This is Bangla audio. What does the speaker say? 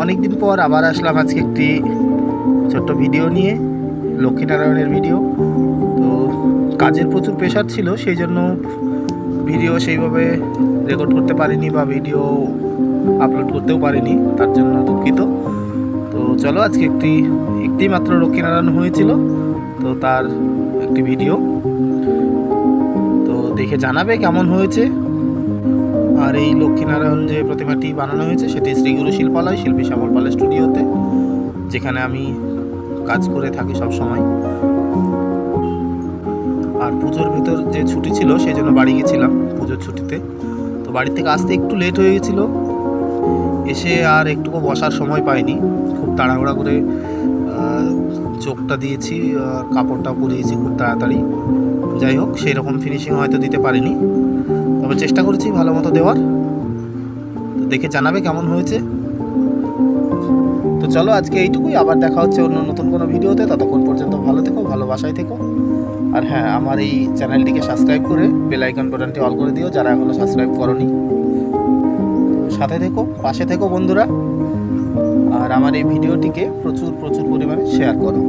অনেক দিন পর আবার আসলাম আজকে একটি ছোট্ট ভিডিও নিয়ে, লক্ষ্মীনারায়ণের ভিডিও। তো কাজের প্রচুর প্রেশার ছিল, সেই জন্য ভিডিও সেইভাবে রেকর্ড করতে পারিনি বা ভিডিও আপলোড করতেও পারিনি, তার জন্য দুঃখিত। তো চলো আজকে একটি একটি মাত্র লক্ষ্মীনারায়ণ হয়েছিল, তো তার একটি ভিডিও তো দেখে জানাবে কেমন হয়েছে। আর এই লক্ষ্মীনারায়ণ যে প্রতিমাটি বানানো হয়েছে, সেটি শ্রীগুরু শিল্পালয় শিল্পী শ্যামল পাল স্টুডিওতে যেখানে আমি কাজ করে থাকি সব সময়। আর পুজোর ভিতর যে ছুটি ছিল, সেই জন্য বাড়ি গেছিলাম পুজোর ছুটিতে। তো বাড়ি থেকে আসতে একটু লেট হয়ে গেছিল। এসে আর একটুকু বসার সময় পাইনি। খুব তাড়াহুড়া করে চোখটা দিয়েছি, আর কাপড়টা পরিয়েছি খুব তাড়াতাড়ি। যাই হোক সেই রকম ফিনিশিং হয়তো দিতে পারিনি। তবে চেষ্টা করেছি ভালো মতো দেওয়ার। তো দেখে জানাবে কেমন হয়েছে। তো চলো আজকে এইটুকুই, আবার দেখা হচ্ছে অন্য নতুন কোনো ভিডিওতে। ততক্ষণ পর্যন্ত ভালো থেকো, ভালোবাসায় থেকো। আর হ্যাঁ আমার এই চ্যানেলটিকে সাবস্ক্রাইব করে বেল আইকন বাটনটি অল করে দিও যারা এখনও সাবস্ক্রাইব করনি। সাথে থেকো, পাশে থেকো বন্ধুরা। আর আমার এই ভিডিওটিকে প্রচুর প্রচুর পরিমাণে শেয়ার করো।